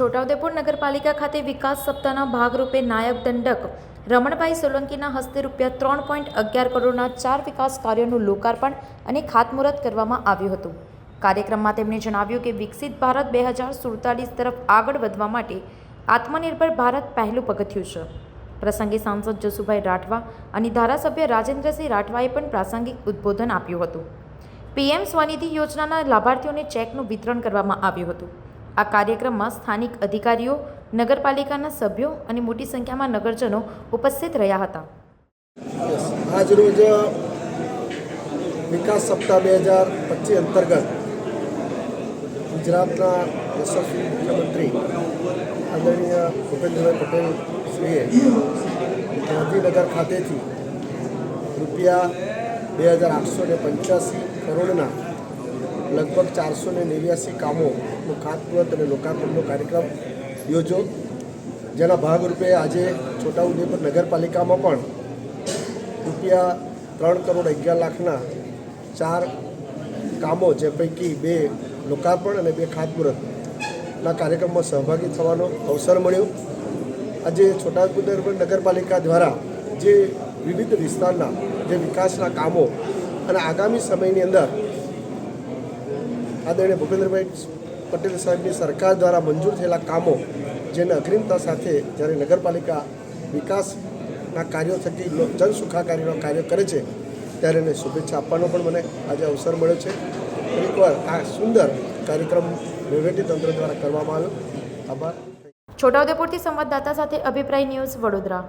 છોટાઉદેપુર નગરપાલિકા ખાતે વિકાસ સપ્તાહના ભાગરૂપે નાયબ દંડક રમણભાઈ સોલંકીના હસ્તે રૂપિયા ત્રણ પોઈન્ટ અગિયાર કરોડના ચાર વિકાસ કાર્યોનું લોકાર્પણ અને ખાતમુહૂર્ત કરવામાં આવ્યું હતું. કાર્યક્રમમાં તેમણે જણાવ્યું કે વિકસિત ભારત બે હજાર સુડતાલીસ તરફ આગળ વધવા માટે આત્મનિર્ભર ભારત પહેલું પગથિયું છે. પ્રસંગે સાંસદ જસુભાઈ રાઠવા અને ધારાસભ્ય રાજેન્દ્રસિંહ રાઠવાએ પણ પ્રાસંગિક ઉદ્બોધન આપ્યું હતું. પીએમ સ્વનિધિ યોજનાના લાભાર્થીઓને ચેકનું વિતરણ કરવામાં આવ્યું હતું. આ કાર્યક્રમમાં સ્થાનિક અધિકારીઓ, નગરપાલિકાના સભ્યો અને મોટી સંખ્યામાં નગરજનો ઉપસ્થિત રહ્યા હતા. આજરોજ વિકાસ સપ્તાહ બે હજાર પચીસ અંતર્ગત ગુજરાતના યશસ્વી મુખ્યમંત્રી આદરણીય ભૂપેન્દ્રભાઈ પટેલ શ્રીએ ગાંધીનગર ખાતેથી રૂપિયા બે હજાર આઠસો ને પંચ્યાસી કરોડના લગભગ ચારસો ને નેવ્યાસી કામોનું ખાતમુહૂર્ત અને લોકાર્પણનો કાર્યક્રમ યોજો જેના ભાગરૂપે આજે છોટાઉદેપુર નગરપાલિકામાં પણ રૂપિયા ત્રણ કરોડ અગિયાર લાખના ચાર કામો જે પૈકી બે લોકાર્પણ અને બે ખાતમુહૂર્તના કાર્યક્રમમાં સહભાગી થવાનો અવસર મળ્યો. આજે છોટાઉદેપુર નગરપાલિકા દ્વારા જે વિવિધ વિસ્તારના જે વિકાસના કામો અને આગામી સમયની અંદર આદરણીય ભૂપેન્દ્રભાઈ પટેલ સાહેબની સરકાર દ્વારા મંજૂર થયેલા કામો, જેને અગ્રિમતા સાથે જ્યારે નગરપાલિકા વિકાસના કાર્યો થકી લો- જન સુખાકારીનો કાર્ય કરે છે, ત્યારે એને શુભેચ્છા આપવાનો પણ મને આજે અવસર મળ્યો છે. એકવાર આ સુંદર કાર્યક્રમ તંત્ર દ્વારા કરવામાં આવ્યો. આભાર. છોટાઉદેપુરથી સંવાદદાતા સાથે અભિપ્રાય ન્યૂઝ વડોદરા.